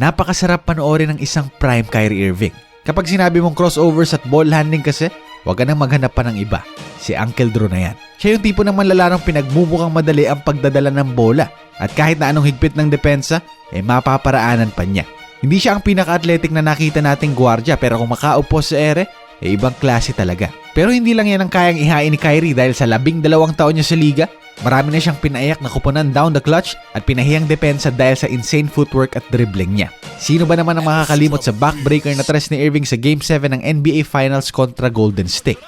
napakasarap panoorin ng isang prime Kyrie Irving. Kapag sinabi mong crossovers at ball handling kasi, huwag ka nang maghanap pa ng iba. Si Uncle Drew na yan. Siya yung tipo ng manlalarang pinagmumukhang madali ang pagdadala ng bola. At kahit na anong higpit ng depensa, eh mapaparaanan pa niya. Hindi siya ang pinaka-athletic na nakita nating gwardya pero kung makaupo sa ere, eh ibang klase talaga. Pero hindi lang yan ang kayang ihain ni Kyrie dahil sa labing dalawang taon niya sa liga, marami na siyang pinaiyak na kuponan down the clutch at pinahiyang depensa dahil sa insane footwork at dribbling niya. Sino ba naman ang makakalimot sa backbreaker na tres ni Irving sa Game 7 ng NBA Finals kontra Golden State?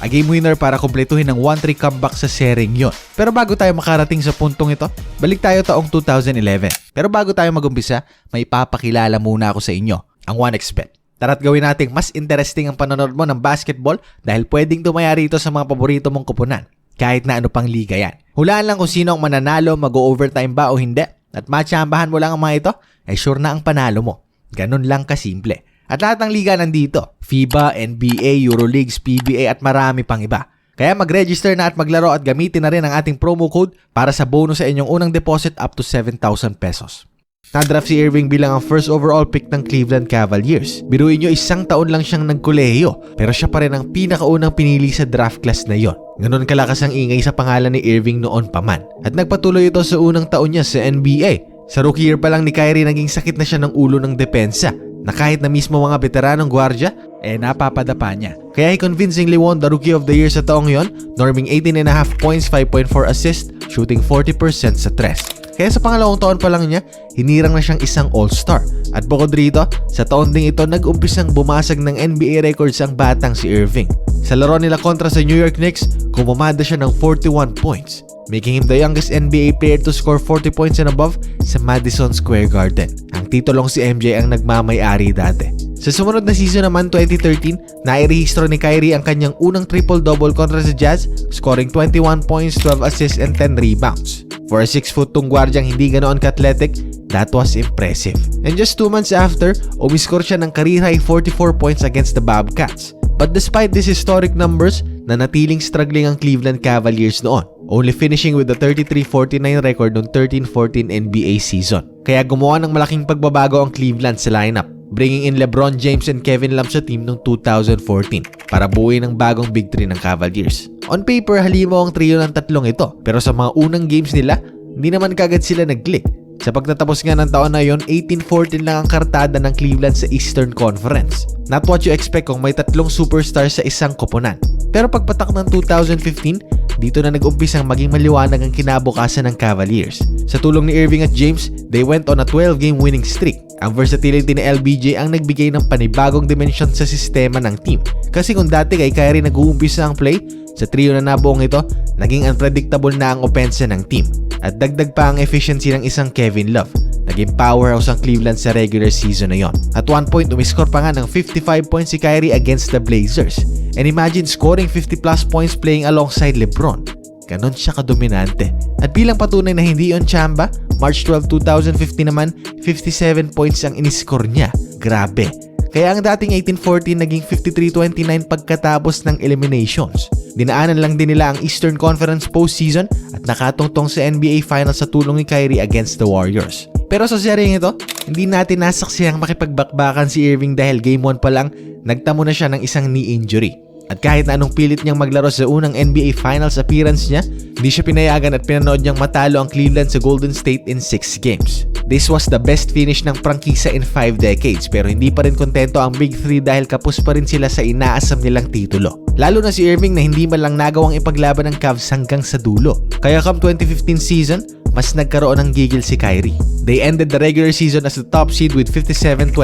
A game winner para kumpletuhin ng 1-3 comeback sa sering yon. Pero bago tayo makarating sa puntong ito, balik tayo taong 2011. Pero bago tayo magumpisa, may papakilala muna ako sa inyo, ang 1xBet. Tara't gawin nating mas interesting ang panonood mo ng basketball dahil pwedeng tumaya rito sa mga paborito mong kupunan. Kahit na ano pang liga yan. Hulaan lang kung sino ang mananalo, mag-overtime ba o hindi. At matsambahan mo lang ang mga ito, ay sure na ang panalo mo. Ganun lang kasimple. At lahat ng liga nandito. FIBA, NBA, Euroleagues, PBA at marami pang iba. Kaya mag-register na at maglaro at gamitin na rin ang ating promo code para sa bonus sa inyong unang deposit up to 7,000 pesos. Nadraft si Irving bilang ang first overall pick ng Cleveland Cavaliers. Biruin nyo isang taon lang siyang nagkolehiyo pero siya pa rin ang pinakaunang pinili sa draft class na yon. Ganon kalakas ang ingay sa pangalan ni Irving noon pa man. At nagpatuloy ito sa unang taon niya sa NBA. Sa rookie year pa lang ni Kyrie naging sakit na siya ng ulo ng depensa na kahit na mismo mga veteranong gwardya, eh napapadapa niya. Kaya he convincingly won the Rookie of the Year sa taong yon, norming 18.5 points, 5.4 assists, shooting 40% sa tres. Kaya sa pangalawang taon pa lang niya, hinirang na siyang isang all-star. At bukod rito, sa taon ding ito nag-umpisang bumasag ng NBA records ang batang si Irving. Sa laro nila kontra sa New York Knicks, kumamada siya ng 41 points, making him the youngest NBA player to score 40 points and above sa Madison Square Garden. Ang titulong si MJ ang nagmamay-ari dati. Sa sumunod na season naman 2013, nairehistro ni Kyrie ang kanyang unang triple-double kontra sa Jazz, scoring 21 points, 12 assists, and 10 rebounds. For a 6-foot tong gwardyang hindi ganoon ka-athletic, that was impressive. And just 2 months after, umiscore siya ng career high 44 points against the Bobcats. But despite these historic numbers, nanatiling struggling ang Cleveland Cavaliers noon, only finishing with the 33-49 record noong 13-14 NBA season. Kaya gumawa ng malaking pagbabago ang Cleveland sa lineup, bringing in LeBron James and Kevin Love sa team noong 2014 para buuin ang bagong big three ng Cavaliers. On paper, halimaw ang trio ng tatlong ito, pero sa mga unang games nila, hindi naman kagad sila nag-click. Sa pagtatapos nga ng taon na yon, 18-14 lang ang kartada ng Cleveland sa Eastern Conference. Not what you expect kung may tatlong superstars sa isang koponan. Pero pagpatak ng 2015, dito na nag-umpisang maging maliwanag ang kinabukasan ng Cavaliers. Sa tulong ni Irving at James, they went on a 12-game winning streak. Ang versatility ni LBJ ang nagbigay ng panibagong dimensyon sa sistema ng team. Kasi kung dati kay Kyrie nag-uumpisa ang play, sa trio na nabuong ito, naging unpredictable na ang opensa ng team. At dagdag pa ang efficiency ng isang Kevin Love. Naging powerhouse ang Cleveland sa regular season na yon. At one point, umiscore pa nga ng 55 points si Kyrie against the Blazers. And imagine scoring 50 plus points playing alongside LeBron. Ganon siya kadominante. At bilang patunay na hindi yon chamba, March 12, 2015 naman, 57 points ang iniscore niya. Grabe. Kaya ang dating 18-14 naging 53-29 pagkatapos ng eliminations. Dinaanan lang din nila ang Eastern Conference postseason at nakatungtong sa NBA Finals sa tulong ni Kyrie against the Warriors. Pero sa seryeng ito, hindi natin nasaksiyang makipagbakbakan si Irving dahil game 1 pa lang, nagtamo na siya ng isang knee injury. At kahit na anong pilit niyang maglaro sa unang NBA Finals appearance niya, hindi siya pinayagan at pinanood niyang matalo ang Cleveland sa Golden State in 6 games. This was the best finish ng prangkisa in 5 decades pero hindi pa rin kontento ang Big 3 dahil kapos pa rin sila sa inaasam nilang titulo. Lalo na si Irving na hindi man lang nagawang ipaglaban ng Cavs hanggang sa dulo. Kaya come 2015 season, mas nagkaroon ng gigil si Kyrie. They ended the regular season as the top seed with 57-25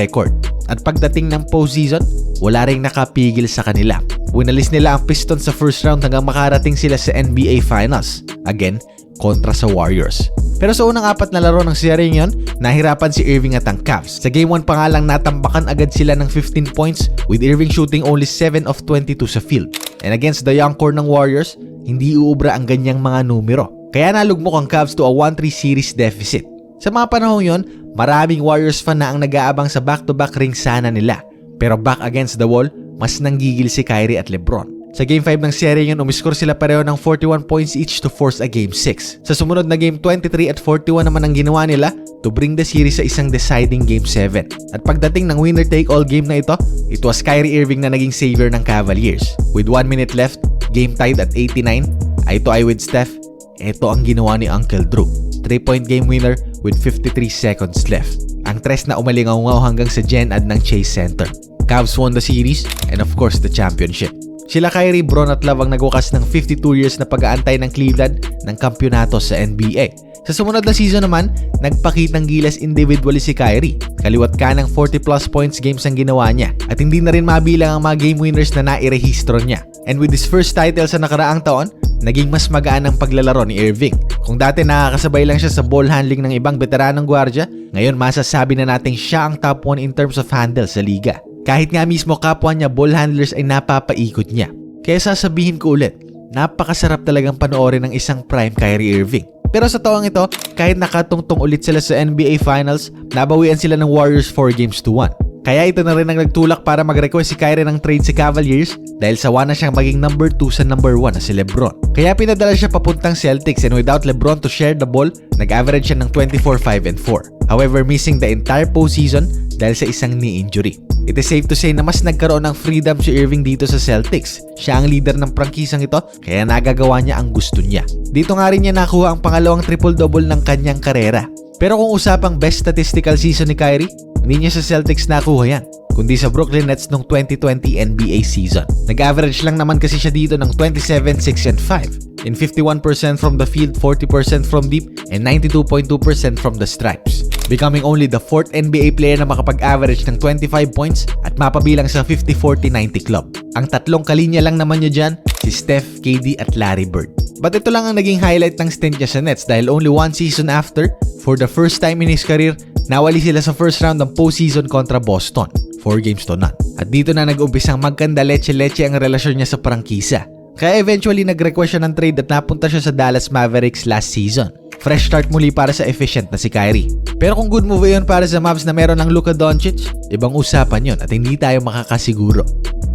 record. At pagdating ng postseason, wala ring nakapigil sa kanila. Winalis nila ang Pistons sa first round hanggang makarating sila sa NBA Finals. Again, kontra sa Warriors. Pero sa unang apat na laro ng seryeng yon, nahirapan si Irving at ang Cavs. Sa game 1 pa nga lang natambakan agad sila ng 15 points with Irving shooting only 7 of 22 sa field. And against the young core ng Warriors, hindi uubra ang ganyang mga numero. Kaya nalugmok ang Cavs to a 1-3 series deficit. Sa mga panahong yon, maraming Warriors fan na ang nag-aabang sa back-to-back ring sana nila. Pero back against the wall, mas nanggigil si Kyrie at Lebron. Sa Game 5 ng serye yun, umiscore sila pareho ng 41 points each to force a Game 6. Sa sumunod na Game 23 at 41 naman ang ginawa nila to bring the series sa isang deciding Game 7. At pagdating ng winner-take-all game na ito, it was Kyrie Irving na naging savior ng Cavaliers. With 1 minute left, game tied at 89, eye to eye with Steph, ito ang ginawa ni Uncle Drew. 3-point game winner with 53 seconds left. Ang tres na umalingaw hanggang sa Gen Ad ng Chase Center. Cavs won the series and of course the championship. Sila Kyrie, Bron at Love ang nagwakas ng 52 years na pag-aantay ng Cleveland ng kampyonato sa NBA. Sa sumunod na season naman, nagpakitang gilas individually si Kyrie. Kaliwat ka ng 40 plus points games ang ginawa niya at hindi na rin mabilang ang mga game winners na nairehistro niya. And with his first title sa nakaraang taon, naging mas magaan ang paglalaro ni Irving. Kung dati nakakasabay lang siya sa ball handling ng ibang veteranong gwardya, ngayon masasabi na nating siya ang top 1 in terms of handle sa liga. Kahit nga mismo kapwa niya ball handlers ay napapaikot niya. Kaya sasabihin ko ulit, napakasarap talagang panoorin ng isang prime Kyrie Irving. Pero sa taong ito, kahit nakatungtong ulit sila sa NBA Finals, nabawian sila ng Warriors 4 games to 1. Kaya ito na rin ang nagtulak para mag-request si Kyrie ng trade sa Cavaliers dahil sawa na siyang maging number 2 sa number 1 na si Lebron. Kaya pinadala siya papuntang Celtics and without Lebron to share the ball, nag-average siya ng 24, 5, and 4. However, missing the entire postseason dahil sa isang knee injury. It is safe to say na mas nagkaroon ng freedom si Irving dito sa Celtics. Siya ang leader ng prangkisang ito, kaya nagagawa niya ang gusto niya. Dito nga rin niya nakuha ang pangalawang triple-double ng kanyang karera. Pero kung usapang best statistical season ni Kyrie, hindi niya sa Celtics nakuha yan, kundi sa Brooklyn Nets nung 2020 NBA season. Nag-average lang naman kasi siya dito ng 27, 6, and 5 in 51% from the field, 40% from deep, and 92.2% from the stripes. Becoming only the fourth NBA player na makapag-average ng 25 points at mapabilang sa 50-40-90 club. Ang tatlong kalinya lang naman niya dyan, si Steph, KD at Larry Bird. But ito lang ang naging highlight ng stint niya sa Nets dahil only one season after, for the first time in his career, nawali sila sa first round ng postseason kontra Boston. 4 games to none. At dito na nag-umpisang magkanda leche-leche ang relasyon niya sa prangkisa. Kaya eventually nag-request siya ng trade at napunta siya sa Dallas Mavericks last season. Fresh start muli para sa efficient na si Kyrie. Pero kung good move yun para sa Mavs na meron ng Luka Doncic, ibang usapan yun at hindi tayo makakasiguro.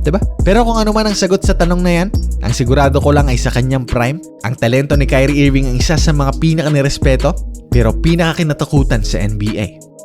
'Di ba? Pero kung ano man ang sagot sa tanong na yan, ang sigurado ko lang ay sa kanyang prime, ang talento ni Kyrie Irving ang isa sa mga pinaka nirespeto pero pinaka kinatakutan sa NBA.